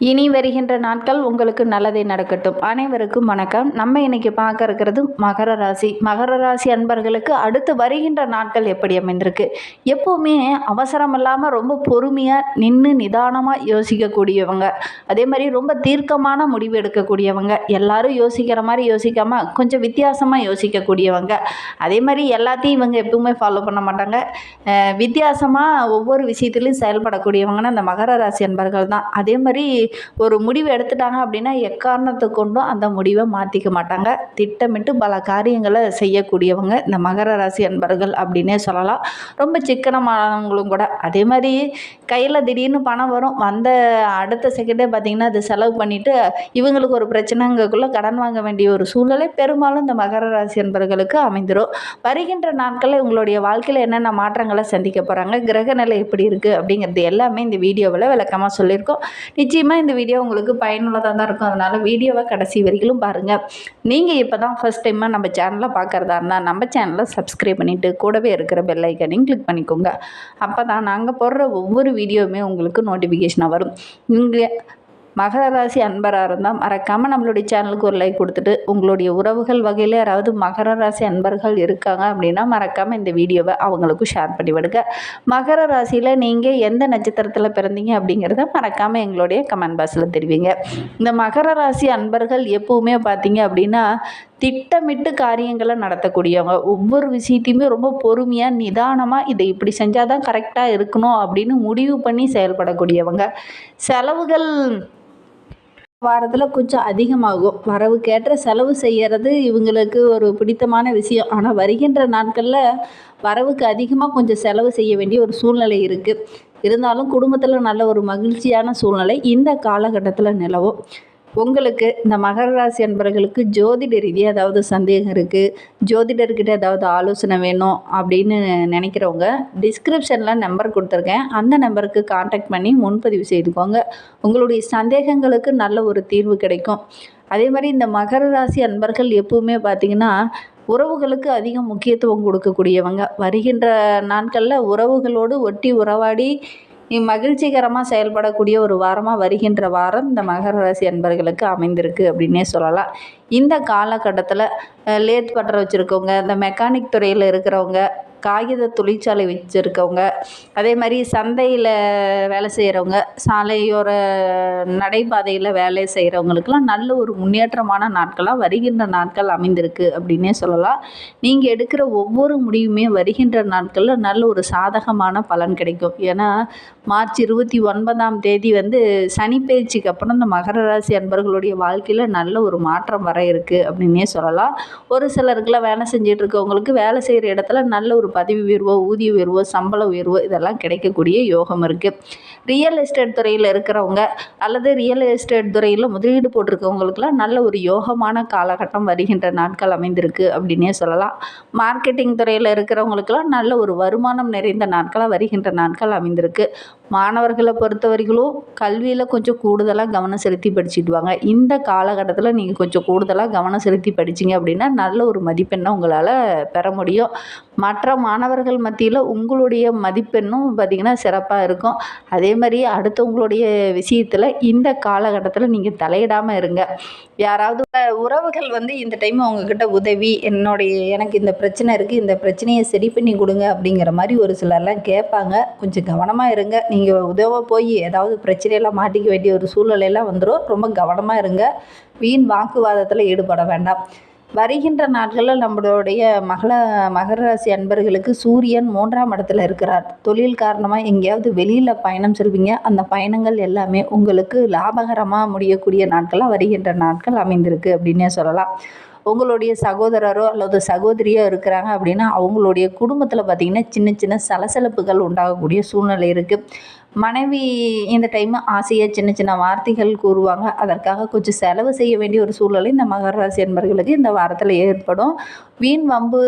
இனி வருகின்ற நாட்கள் உங்களுக்கு நல்லதே நடக்கட்டும். அனைவருக்கும் வணக்கம். நம்ம இன்னைக்கு பார்க்க இருக்கிறது மகர ராசி. மகர ராசி அன்பர்களுக்கு அடுத்து வருகின்ற நாட்கள் எப்படி அமைந்திருக்கு? எப்போவுமே அவசரம் இல்லாமல் ரொம்ப பொறுமையாக நின்று நிதானமாக யோசிக்கக்கூடியவங்க. அதே மாதிரி ரொம்ப தீர்க்கமான முடிவு எடுக்கக்கூடியவங்க. எல்லாரும் யோசிக்கிற மாதிரி யோசிக்காமல் கொஞ்சம் வித்தியாசமாக யோசிக்கக்கூடியவங்க. அதே மாதிரி எல்லாத்தையும் இவங்க எப்பவுமே ஃபாலோ பண்ண மாட்டாங்க. வித்தியாசமாக ஒவ்வொரு விஷயத்துலையும் செயல்படக்கூடியவங்கன்னா அந்த மகர ராசி அன்பர்கள் தான். அதே மாதிரி ஒரு முடிவு எடுத்துட்டாங்க அப்படின்னா எக்காரணத்தை கொண்டும் அந்த முடிவை மாற்றிக்க மாட்டாங்க. திட்டமிட்டு பல காரியங்களை செய்யக்கூடியவங்க இந்த மகர ராசி அன்பர்கள் அப்படின்னே சொல்லலாம். ரொம்ப சிக்கனமானவங்களும் கூட. அதே மாதிரி கையில் திடீர்னு பணம் வரும். வந்த அடுத்த செகண்டே பார்த்திங்கன்னா அது செலவு பண்ணிவிட்டு இவங்களுக்கு ஒரு பிரச்சனைங்கக்குள்ளே கடன் வாங்க வேண்டிய ஒரு சூழ்நிலை பெரும்பாலும் இந்த மகர ராசி அன்பர்களுக்கு அமைந்துடும் வருகின்ற நாட்களில் உங்களுடைய வாழ்க்கையில் என்னென்ன மாற்றங்களை சந்திக்க போகிறாங்க கிரக நிலை எப்படி இருக்குது அப்படிங்கிறது எல்லாமே இந்த வீடியோவில் விளக்கமாக சொல்லியிருக்கோம். நிச்சயமாக இந்த வீடியோ உங்களுக்கு பயனுள்ளதாக தான் இருக்கும். அதனால் வீடியோவை கடைசி வரைக்கும் பாருங்கள் நீங்கள் இப்போ தான் ஃபஸ்ட் டைமாக நம்ம சேனலை பார்க்குறதா இருந்தால் நம்ம சேனலை சப்ஸ்கிரைப் பண்ணிவிட்டு கூடவே இருக்கிற பெல் ஐக்கனையும் கிளிக் பண்ணிக்கோங்க. அப்போ தான் நாங்கள் போடுற ஒவ்வொரு வீடியோவுமே உங்களுக்கு நோட்டிஃபிகேஷனாக வரும். இங்கே மகர ராசி அன்பராக இருந்தால் மறக்காமல் நம்மளுடைய சேனலுக்கு ஒரு லைக் கொடுத்துட்டு உங்களுடைய உறவுகள் வகையில் யாராவது மகர ராசி அன்பர்கள் இருக்காங்க அப்படின்னா மறக்காமல் இந்த வீடியோவை அவங்களுக்கும் ஷேர் பண்ணி விடுங்க. மகர ராசியில் நீங்கள் எந்த நட்சத்திரத்தில் பிறந்தீங்க அப்படிங்கிறத மறக்காமல் எங்களுடைய கமெண்ட் பாக்ஸில் தெரிவிங்க. இந்த மகர ராசி அன்பர்கள் எப்பவுமே பார்த்தீங்க அப்படின்னா திட்டமிட்டு காரியங்களை நடத்தக்கூடியவங்க. ஒவ்வொரு விஷயத்தையுமே ரொம்ப பொறுமையாக நிதானமாக இதை இப்படி செஞ்சால் தான் கரெக்டாக இருக்கணும் அப்படின்னு முடிவு பண்ணி செயல்படக்கூடியவங்க. செலவுகள் வாரத்தில் கொஞ்சம் அதிகமாகும். வரவுக்கேற்ற செலவு செய்கிறது இவங்களுக்கு ஒரு பிடித்தமான விஷயம். ஆனால் வருகின்ற நாட்களில் வரவுக்கு அதிகமாக கொஞ்சம் செலவு செய்ய வேண்டிய ஒரு சூழ்நிலை இருக்குது இருந்தாலும் குடும்பத்தில் நல்ல ஒரு மகிழ்ச்சியான சூழ்நிலை இந்த காலகட்டத்தில் நிலவும். உங்களுக்கு இந்த மகர ராசி அன்பர்களுக்கு ஜோதிட ரீதியாக ஏதாவது சந்தேகம் இருக்குது ஜோதிடர்கிட்ட ஏதாவது ஆலோசனை வேணும் அப்படின்னு நினைக்கிறவங்க டிஸ்கிரிப்ஷனில் நம்பர் கொடுத்துருக்கேன். அந்த நம்பருக்கு காண்டாக்ட் பண்ணி முன்பதிவு செய்துக்கோங்க. உங்களுடைய சந்தேகங்களுக்கு நல்ல ஒரு தீர்வு கிடைக்கும். அதே மாதிரி இந்த மகர ராசி அன்பர்கள் எப்பவுமே பார்த்திங்கன்னா உறவுகளுக்கு அதிக முக்கியத்துவம் கொடுக்கக்கூடியவங்க. வருகின்ற நாட்களில் உறவுகளோடு ஒட்டி உறவாடி மகிழ்ச்சிகரமாக செயல்படக்கூடிய ஒரு வாரமாக வருகின்ற வாரம் இந்த மகர ராசி அன்பர்களுக்கு அமைந்திருக்கு அப்படின்னே சொல்லலாம். இந்த காலகட்டத்தில் லேத் பட்டரை வச்சுருக்கவங்க இந்த மெக்கானிக் துறையில் இருக்கிறவங்க காகித தொழிற்சாலை வச்சுருக்கவங்க. அதே மாதிரி சந்தையில் வேலை செய்கிறவங்க சாலையோர நடைபாதையில் வேலை செய்கிறவங்களுக்கெல்லாம் நல்ல ஒரு முன்னேற்றமான நாட்களாக வருகின்ற நாட்கள் அமைந்திருக்கு அப்படின்னே சொல்லலாம். நீங்கள் எடுக்கிற ஒவ்வொரு முடிவுமே வருகின்ற நாட்களில் நல்ல ஒரு சாதகமான பலன் கிடைக்கும். ஏன்னா மார்ச் இருபத்தி ஒன்பதாம் தேதி வந்து சனி பயிற்சிக்கு அப்புறம் இந்த மகர ராசி அன்பர்களுடைய வாழ்க்கையில் நல்ல ஒரு மாற்றம் வர இருக்குது அப்படின்னே சொல்லலாம். ஒரு சிலருக்குலாம் வேலை செஞ்சிட்ருக்கவங்களுக்கு வேலை செய்கிற இடத்துல நல்ல ஒரு பதவி உயர்வோ ஊதிய உயர்வோ சம்பள உயர்வோ இதெல்லாம் கிடைக்கக்கூடிய யோகம் இருக்குது ரியல் எஸ்டேட் துறையில் இருக்கிறவங்க அல்லது ரியல் எஸ்டேட் துறையில் முதலீடு போட்டிருக்கவங்களுக்குலாம் நல்ல ஒரு யோகமான காலகட்டம் வருகின்ற நாட்கள் அமைந்திருக்கு அப்படின்னே சொல்லலாம். மார்க்கெட்டிங் துறையில் இருக்கிறவங்களுக்கெல்லாம் நல்ல ஒரு வருமானம் நிறைந்த நாட்களாக வருகின்ற நாட்கள் அமைந்திருக்கு. மாணவர்களை பொறுத்தவரைகளும் கல்வியில் கொஞ்சம் கூடுதலாக கவனம் செலுத்தி படிச்சுடுவாங்க இந்த காலகட்டத்தில் நீங்கள் கொஞ்சம் கூடுதலாக கவனம் செலுத்தி படிச்சிங்க அப்படின்னா நல்ல ஒரு மதிப்பெண்ணை உங்களால் பெற முடியும். மற்ற மாணவர்கள் மத்தியில் உங்களுடைய மதிப்பெண்ணும் பார்த்திங்கன்னா சிறப்பாக இருக்கும். அதே மாதிரி அடுத்தவங்களுடைய விஷயத்தில் இந்த காலகட்டத்தில் நீங்கள் தலையிடாமல் இருங்க. யாராவது உறவுகள் வந்து இந்த டைம் அவங்கக்கிட்ட உதவி என்னுடைய எனக்கு இந்த பிரச்சனை இருக்குது இந்த பிரச்சனையை சரி பண்ணி கொடுங்க அப்படிங்கிற மாதிரி ஒரு சிலர்லாம் கேட்பாங்க. கொஞ்சம் கவனமாக இருங்க. நீங்கள் உதவ போய் ஏதாவது பிரச்சனையெல்லாம் மாட்டிக்க வேண்டிய ஒரு சூழ்நிலையெல்லாம் வந்துடும் ரொம்ப கவனமாக இருங்க. வீண் வாக்குவாதத்தில் ஈடுபட வேண்டாம். வருகின்ற நாட்களில் நம்மளுடைய மகள மகர ராசி அன்பர்களுக்கு சூரியன் மூன்றாம் இடத்துல இருக்கிறார். தொழில் காரணமாக எங்கேயாவது வெளியில் பயணம் செல்வீங்க. அந்த பயணங்கள் எல்லாமே உங்களுக்கு லாபகரமாக முடியக்கூடிய நாட்களாக வருகின்ற நாட்கள் அமைந்திருக்கு அப்படின்னே சொல்லலாம். உங்களுடைய சகோதரரோ அல்லது சகோதரியோ இருக்கிறாங்க அப்படின்னா அவங்களுடைய குடும்பத்தில் பார்த்திங்கன்னா சின்ன சின்ன சலசலப்புகள் உண்டாகக்கூடிய சூழ்நிலை இருக்குது மனைவி இந்த டைம் ஆசையாக சின்ன சின்ன வார்த்தைகள் கூறுவாங்க. அதற்காக கொஞ்சம் செலவு செய்ய வேண்டிய ஒரு சூழ்நிலை இந்த மகர ராசி என்பர்களுக்கு இந்த வாரத்தில் ஏற்படும். வீண் வம்பு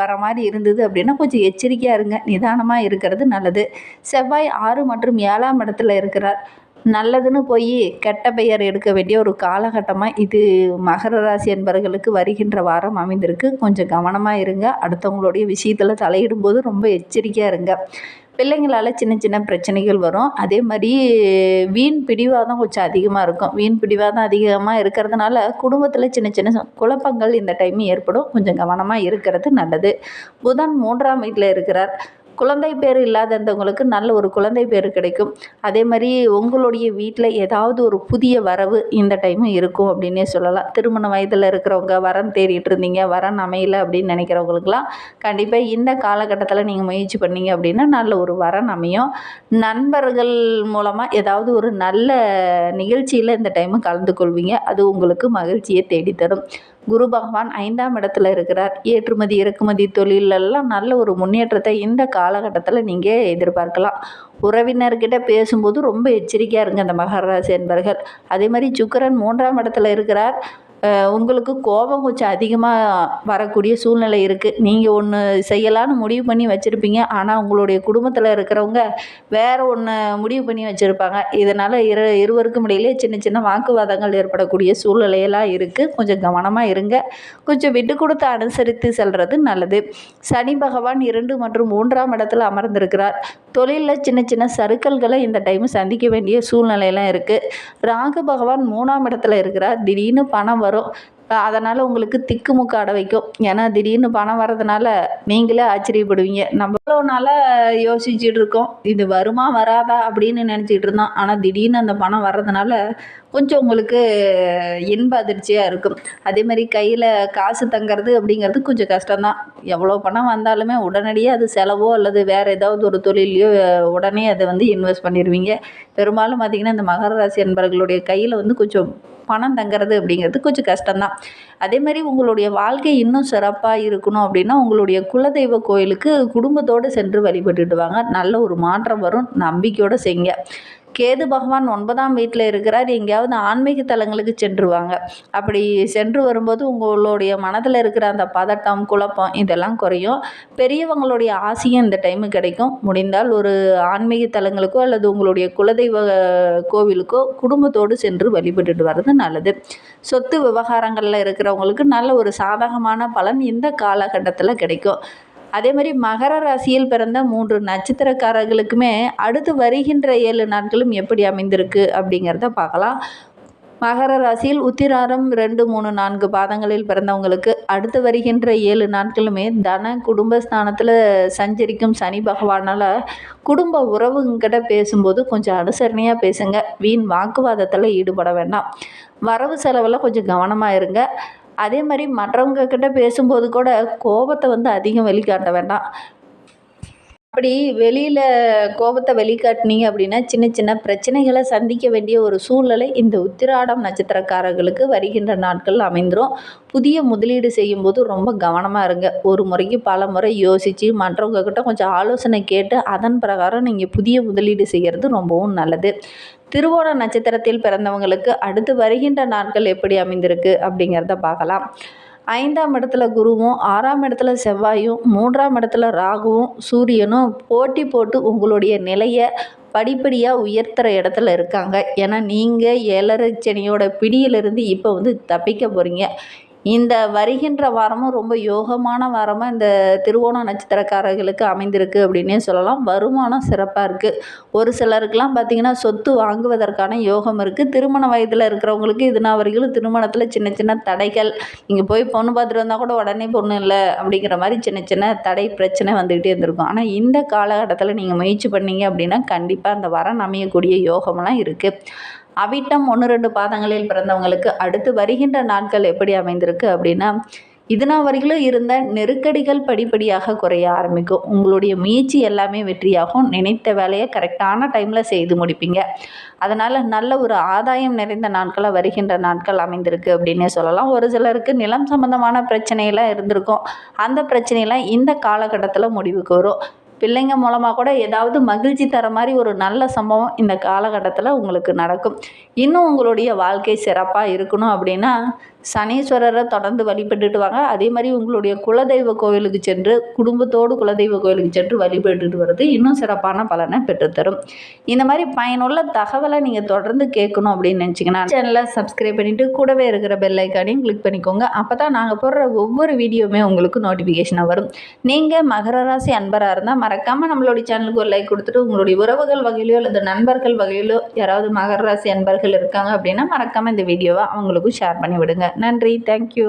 வர மாதிரி இருந்தது அப்படின்னா கொஞ்சம் எச்சரிக்கையாக இருங்க. நிதானமாக இருக்கிறது நல்லது. செவ்வாய் ஆறு மற்றும் ஏழாம் இடத்துல இருக்கிறார். நல்லதுன்னு போய் கெட்ட பெயர் எடுக்க வேண்டிய ஒரு காலகட்டமாக இது மகர ராசி என்பவர்களுக்கு வருகின்ற வாரம் அமைந்திருக்கு. கொஞ்சம் கவனமாக இருங்க. அடுத்தவங்களுடைய விஷயத்தில் தலையிடும்போது ரொம்ப எச்சரிக்கையாக இருங்க. பிள்ளைங்களால் சின்ன சின்ன பிரச்சனைகள் வரும். அதே மாதிரி வீண் பிடிவாதம் கொஞ்சம் அதிகமாக இருக்கும். வீண் பிடிவாதம் அதிகமாக இருக்கிறதுனால குடும்பத்தில் சின்ன சின்ன குழப்பங்கள் இந்த டைம் ஏற்படும். கொஞ்சம் கவனமாக இருக்கிறது நல்லது. புதன் மூன்றாம் வீட்டில் இருக்கிறார். குழந்தை பேர் இல்லாதவங்களுக்கு நல்ல ஒரு குழந்தை பேர் கிடைக்கும். அதே மாதிரி உங்களுடைய வீட்டில் ஏதாவது ஒரு புதிய வரவு இந்த டைமு இருக்கும் அப்படின்னே சொல்லலாம். திருமண வயதில் இருக்கிறவங்க வரன் தேடிட்டு இருந்தீங்க வரன் அமையலை அப்படின்னு நினைக்கிறவங்களுக்குலாம் கண்டிப்பாக இந்த காலகட்டத்தில் நீங்கள் முயற்சி பண்ணீங்க அப்படின்னா நல்ல ஒரு வரன் அமையும். நண்பர்கள் மூலமாக ஏதாவது ஒரு நல்ல நிகழ்ச்சியில் இந்த டைமு கலந்து கொள்வீங்க அது உங்களுக்கு மகிழ்ச்சியை தேடித்தரும். குரு பகவான் ஐந்தாம் இடத்துல இருக்கிறார். ஏற்றுமதி இறக்குமதி தொழிலெல்லாம் நல்ல ஒரு முன்னேற்றத்தை இந்த காலகட்டத்தில் நீங்கள் எதிர்பார்க்கலாம். உறவினர்கிட்ட பேசும்போது ரொம்ப எச்சரிக்கையாக இருங்க அந்த மகர என்பர்கள் அதே மாதிரி சுக்கரன் மூன்றாம் இடத்துல இருக்கிறார். உங்களுக்கு கோபம் கொஞ்சம் அதிகமாக வரக்கூடிய சூழ்நிலை இருக்குது நீங்கள் ஒன்று செய்யலான்னு முடிவு பண்ணி வச்சுருப்பீங்க. ஆனால் உங்களுடைய குடும்பத்தில் இருக்கிறவங்க வேறு ஒன்று முடிவு பண்ணி வச்சுருப்பாங்க. இதனால் இரு இருவருக்கும் இடையிலே சின்ன சின்ன வாக்குவாதங்கள் ஏற்படக்கூடிய சூழ்நிலையெல்லாம் இருக்குது கொஞ்சம் கவனமாக இருங்க. கொஞ்சம் விட்டு கொடுத்து அனுசரித்து செல்வது நல்லது. சனி பகவான் இரண்டு மற்றும் மூன்றாம் இடத்துல அமர்ந்திருக்கிறார். தொழிலில் சின்ன சின்ன சறுக்கல்களை இந்த டைம் சந்திக்க வேண்டிய சூழ்நிலையெல்லாம் இருக்குது ராகு பகவான் மூணாம் இடத்துல இருக்கிறார். திடீர்னு பணம் வரும் அதனால் உங்களுக்கு திக்குமுக்கு அடை வைக்கும். ஏன்னா திடீர்னு பணம் வர்றதுனால நீங்களே ஆச்சரியப்படுவீங்க. நம்ம இவ்வளோ நாளாக யோசிச்சுட்டு இருக்கோம். இது வருமா வராதா அப்படின்னு நினச்சிட்டு இருந்தோம். ஆனால் திடீர்னு அந்த பணம் வர்றதுனால கொஞ்சம் உங்களுக்கு இன்ப அதிர்ச்சியாக இருக்கும். அதே மாதிரி கையில் காசு தங்கிறது அப்படிங்கிறது கொஞ்சம் கஷ்டம்தான். எவ்வளோ பணம் வந்தாலுமே உடனடியாக அது செலவோ அல்லது வேறு ஏதாவது ஒரு தொழிலையோ உடனே அதை வந்து இன்வெஸ்ட் பண்ணிடுவீங்க பெரும்பாலும் பார்த்திங்கன்னா இந்த மகர ராசி என்பவர்களுடைய கையில் வந்து கொஞ்சம் பணம் தங்கிறது அப்படிங்கிறது கொஞ்சம் கஷ்டம்தான். அதே மாதிரி உங்களுடைய வாழ்க்கை இன்னும் சிறப்பாக இருக்கணும் அப்படின்னா உங்களுடைய குலதெய்வ கோயிலுக்கு குடும்பத்தோடு சென்று வழிபட்டுட்டு வாங்க. நல்ல ஒரு மாற்றம் வரும். நம்பிக்கையோடு செய்ங்க கேது பகவான் ஒன்பதாம் வீட்டில் இருக்கிறார். எங்கேயாவது ஆன்மீக தலங்களுக்கு சென்றுவாங்க. அப்படி சென்று வரும்போது உங்களுடைய மனதில் இருக்கிற அந்த பதட்டம் குழப்பம் இதெல்லாம் குறையும். பெரியவங்களுடைய ஆசையும் இந்த டைமு கிடைக்கும். முடிந்தால் ஒரு ஆன்மீக தலங்களுக்கோ அல்லது உங்களுடைய குலதெய்வ கோவிலுக்கோ குடும்பத்தோடு சென்று வழிபட்டுட்டு வர்றது நல்லது. சொத்து விவகாரங்களில் இருக்கிறவங்களுக்கு நல்ல ஒரு சாதகமான பலன் இந்த காலகட்டத்தில் கிடைக்கும். அதே மாதிரி மகர ராசியில் பிறந்த மூன்று நட்சத்திரக்காரர்களுக்குமே அடுத்து வருகின்ற ஏழு நாட்களும் எப்படி அமைந்திருக்கு அப்படிங்கிறத பார்க்கலாம். மகர ராசியில் உத்திராரம் ரெண்டு மூணு நான்கு பாதங்களில் பிறந்தவங்களுக்கு அடுத்து வருகின்ற ஏழு நாட்களுமே தன குடும்ப ஸ்தானத்தில் சஞ்சரிக்கும் சனி பகவானால் குடும்ப உறவுங்கிட்ட பேசும்போது கொஞ்சம் அனுசரணையாக பேசுங்க. வீண் வாக்குவாதத்தில் ஈடுபட வேண்டாம். வரவு செலவில் கொஞ்சம் கவனமாக இருங்க. அதே மாதிரி மற்றவங்கக்கிட்ட பேசும்போது கூட கோபத்தை வந்து அதிகம் வெளிக்காட்ட வேண்டாம். அப்படி வெளியில் கோபத்தை வெளிக்காட்டினீங்க அப்படின்னா சின்ன சின்ன பிரச்சனைகளை சந்திக்க வேண்டிய ஒரு சூழ்நிலை இந்த உத்திராடம் நட்சத்திரக்காரர்களுக்கு வருகின்ற நாட்கள் அமைந்துடும் புதிய முதலீடு செய்யும்போது ரொம்ப கவனமாக இருங்க. ஒரு முறைக்கு பல முறை யோசித்து மற்றவங்க கிட்ட கொஞ்சம் ஆலோசனை கேட்டு அதன் பிரகாரம் நீங்கள் புதிய முதலீடு செய்கிறது ரொம்பவும் நல்லது. திருவோண நட்சத்திரத்தில் பிறந்தவங்களுக்கு அடுத்து வருகின்ற நாட்கள் எப்படி அமைந்திருக்கு அப்படிங்கிறத பார்க்கலாம். ஐந்தாம் இடத்துல குருவும் ஆறாம் இடத்துல செவ்வாயும் மூன்றாம் இடத்துல ராகுவும் சூரியனும் போட்டி போட்டு உங்களுடைய நிலையை படிப்படியாக உயர்த்துற இடத்துல இருக்காங்க. ஏன்னா நீங்கள் ஏழரை சனியோட பிடியிலிருந்து இப்போ வந்து தப்பிக்க போகிறீங்க இந்த வருகின்ற வாரமும் ரொம்ப யோகமான வாரமாக இந்த திருவோண நட்சத்திரக்காரர்களுக்கு அமைந்திருக்கு அப்படின்னே சொல்லலாம். வருமானம் சிறப்பாக இருக்குது ஒரு சிலருக்கெலாம் பார்த்திங்கன்னா சொத்து வாங்குவதற்கான யோகம் இருக்குது திருமண வயதில் இருக்கிறவங்களுக்கு இதுனா வரைக்கும் திருமணத்தில் சின்ன சின்ன தடைகள். நீங்கள் போய் பொண்ணு பார்த்துட்டு வந்தால் கூட உடனே பொண்ணு இல்லை அப்படிங்கிற மாதிரி சின்ன சின்ன தடை பிரச்சனை வந்துக்கிட்டே இருந்திருக்கும். ஆனால் இந்த காலகட்டத்தில் நீங்கள் முயற்சி பண்ணீங்க அப்படின்னா கண்டிப்பாக அந்த வாரம் அமையக்கூடிய யோகமெல்லாம் இருக்குது அவிட்டம் ஒன்று ரெண்டு பாதங்களில் பிறந்தவங்களுக்கு அடுத்து வருகின்ற நாட்கள் எப்படி அமைந்திருக்கு அப்படின்னா இதுனா வரையிலும் இருந்த நெருக்கடிகள் படிப்படியாக குறைய ஆரம்பிக்கும். உங்களுடைய முயற்சி எல்லாமே வெற்றியாகும். நினைத்த வேலையை கரெக்டான டைமில் செய்து முடிப்பீங்க. அதனால் நல்ல ஒரு ஆதாயம் நிறைந்த நாட்களாக வருகின்ற நாட்கள் அமைந்திருக்கு அப்படின்னே சொல்லலாம். ஒரு சிலருக்கு நிலம் சம்பந்தமான பிரச்சனையெல்லாம் இருந்திருக்கும். அந்த பிரச்சனையெல்லாம் இந்த காலகட்டத்தில் முடிவுக்கு வரும். பிள்ளைங்க மூலமாக கூட ஏதாவது மகிழ்ச்சி தர மாதிரி ஒரு நல்ல சம்பவம் இந்த காலகட்டத்தில் உங்களுக்கு நடக்கும். இன்னும் உங்களுடைய வாழ்க்கை சிறப்பாக இருக்கணும் அப்படின்னா சனீஸ்வரரை தொடர்ந்து வழிபட்டுட்டு வாங்க அதே மாதிரி உங்களுடைய குலதெய்வ கோவிலுக்கு சென்று குடும்பத்தோடு குலதெய்வ கோவிலுக்கு சென்று வழிபட்டுட்டு வர்றது இன்னும் சிறப்பான பலனை பெற்றுத்தரும். இந்த மாதிரி பயனுள்ள தகவலை நீங்கள் தொடர்ந்து கேட்கணும் அப்படின்னு நினச்சிங்கன்னா சேனலை சப்ஸ்கிரைப் பண்ணிவிட்டு கூடவே இருக்கிற பெல் ஐக்கானையும் கிளிக் பண்ணிக்கோங்க. அப்போ தான் நாங்கள் போடுற ஒவ்வொரு வீடியோவுமே உங்களுக்கு நோட்டிஃபிகேஷனாக வரும். நீங்கள் மகர ராசி அன்பராக இருந்தால் மறக்காமல் நம்மளுடைய சேனலுக்கு ஒரு லைக் கொடுத்துட்டு உங்களுடைய உறவுகள் வகையிலோ அல்லது நண்பர்கள் வகையிலோ யாராவது மகர ராசி அன்பர்கள் இருக்காங்க அப்படின்னா மறக்காமல் இந்த வீடியோவை அவங்களுக்கும் ஷேர் பண்ணி விடுங்க நன்றி தேங்க்யூ